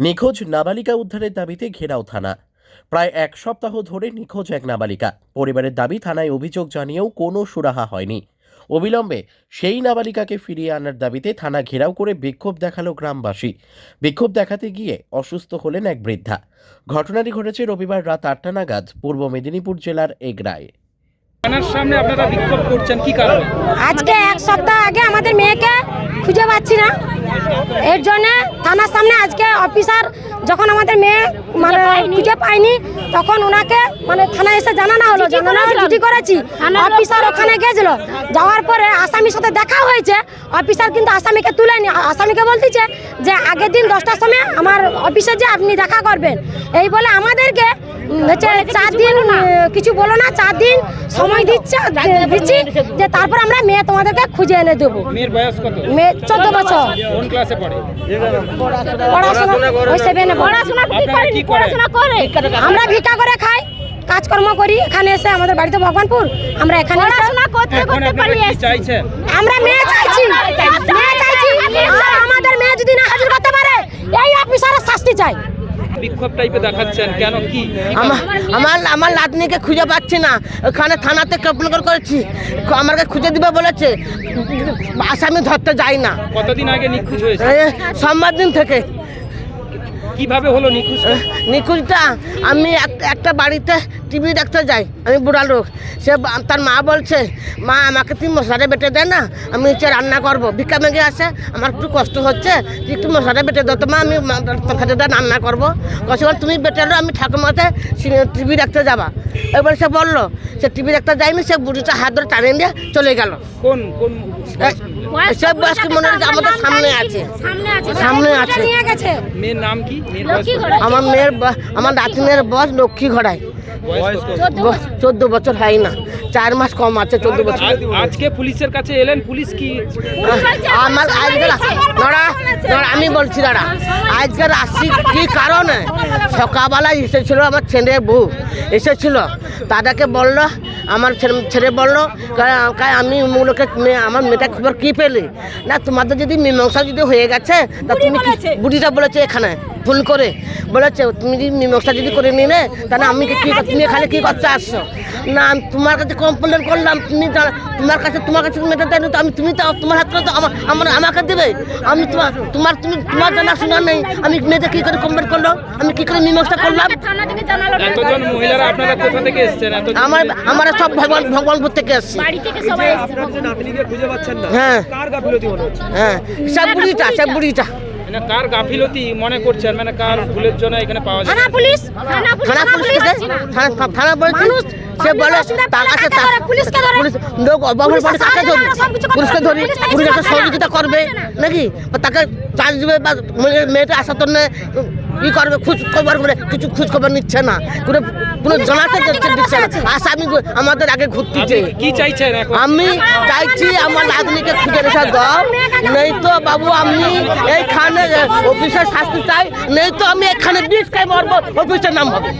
নিখোঁজ নাবালিকা উদ্ধারের দাবিতে ঘেরাও থানা। প্রায় এক সপ্তাহ ধরে নিখোঁজ এক নাবালিকা। পরিবারের দাবি থানায় অভিযোগ জানিয়েও কোনো সুরাহা হয়নি। অবিলম্বে সেই নাবালিকাকে ফিরিয়ে আনার দাবিতে থানা ঘেরাও করে বিক্ষোভ দেখাল গ্রামবাসী। বিক্ষোভ দেখাতে গিয়ে অসুস্থ হলেন এক বৃদ্ধা। ঘটনাটি ঘটেছে রবিবার রাত আটটা নাগাদ পূর্ব মেদিনীপুর জেলার এগরায়। থানার সামনে আপনারা বিক্ষোভ করছেন কি কারণে? আজকে এক সপ্তাহ আগে আমাদের মেয়েকে খুঁজে পাচ্ছি না। এর জন্য থানার সামনে আজকে অফিসার যখন আমাদের মেয়ে মানে খুঁজে পাইনি তখন ওনাকে মানে থানায় এসে জানানো হলো জানানো চিঠি করেছি। অফিসার ওখানে গেছিল যাওয়ার পরে আসামির সাথে দেখা হয়েছে অফিসার কিন্তু আসামিকে তুলেনি। আসামিকে বলতেছে যে আগের দিন দশটার সময় আমার অফিসে যে আপনি দেখা করবেন। এই বলে আমাদেরকে চার দিন কিছু বলো না চার দিন সময় দিচ্ছে দিচ্ছি যে তারপর আমরা মেয়ে তোমাদেরকে খুঁজে এনে দেবো। মেয়ের মেয়ে চোদ্দ বছর। আমরা ভিক্ষা করে খাই কাজকর্ম করি এখানে এসে আমাদের বাড়িতে ভগবানপুর আমরা এখানে আমরা মেয়ে চাইছি। মেয়ে চাইছি। আমাদের মেয়ে যদি না হাজির করতে পারে এই অফিসারের শাস্তি চাই। বিক্ষোভ টাইপে দেখাচ্ছেন? কেন? কি? আমার আমার লাদনিকে খুঁজে পাচ্ছি না। ওখানে থানাতে কমপ্লেন করেছি। আমাকে খুঁজে দিবে বলেছে। আসামি ধরতে যাই না। কতদিন আগে নিখোঁজ হয়েছে? সোমবার দিন থেকে। কীভাবে হলো নিখোঁজ? নিখোঁজটা আমি এক- একটা বাড়িতে টিভি দেখতে যাই, আমি বুড়া লোক। সে তার মা বলছে, মা, আমাকে তুই মশলাটা বেটে দেয় না, আমি হচ্ছে রান্না করব। ভিক্ষা মেঘে আসে, আমার একটু কষ্ট হচ্ছে একটু মশলাটা বেটে দাও তো মা, আমি রান্না করব। কষ্ট তুমি বেটে আমি ঠাকুমাতে টিভি দেখতে যাবা। এবার সে বলল সে টিভি দেখতে যায়নি সে বুড়িটা হাত ধরে টানিয়ে দিয়ে চলে গেল। কোন কোন সে বয়স্ক মনে হচ্ছে আমাদের সামনে আছে। সামনে আছে। মেয়ের নাম কি? আমার মেয়ের আমার নাতিনের বয়স লক্ষ্মী ঘোড়ায়। চোদ্দ বছর হয় না। চার মাস কম আছে চোদ্দ বছর। আজকে পুলিশের কাছে এলেন পুলিশ কি? আমার আজকে দাঁড়া দাঁড়া আমি বলছি দাঁড়া। আজকে আসছি কি কারণে? সকালবেলায় এসেছিল আমার ছেলে বউ। এসেছিল। দাদাকে বলল আমার ছেলে ছেলে বলল আমি মুলোকে আমার মেয়েটা খবর কি পেলি? না তোমাদের যদি মীমাংসা যদি হয়ে গেছে তা তুমি কি- বুড়িটা বলেছে এখানে? ফোন করে। বলেছে তুমি যদি মীমাংসা যদি করে নিলে তাহলে আমি কি তুমি এখানে কি করতে আসছো? না আমি তোমার কাছে কমপ্লেন করলাম তুমি জানো- তোমার কাছে তোমার কাছে মেয়েটা দেয়নি তো আমি তুমি তো তোমার হাত করে তো আমার আমার আমাকে দেবে। আমি তোমার তোমার তুমি তোমার জানা শোনা নেই। আমি মেয়েদের কী করে কমপ্লেন করল? আমি কী করে মীমাংসা করলাম? আমার আমার সব ভগবান ভগবানপুর থেকে এসছি। হ্যাঁ। হ্যাঁ সব বুড়িটা সব বুড়িটা। মানে কার গাফিলতি মনে করছেন? মানে কার ভুলের জন্য এখানে পাওয়া যায় থানা পুলিশ থানা পুলিশ থানা থানা বলছি সে বলে তার কাছে পুলিশকে ধরে। পুলিশ একটা সহযোগিতা করবে নাকি? তাকে চার্জ দেবে বা মেয়েটা আসার জন্য ই করবে খোঁজ খবর করে কিছু খোঁজ খবর নিচ্ছে না। কোনো কোনো জানাতে দিচ্ছে দিচ্ছে না। আসামি আমাদের আগে ঘুরতেছে কি চাইছেন আমি চাইছি আমার নাতনিকে খুঁজে রেখে দাও নেই তো বাবু আমি এইখানে অফিসের শাস্তি চাই। নেই তো আমি এখানে বিষ খাই মরবো অফিসের নাম হবে।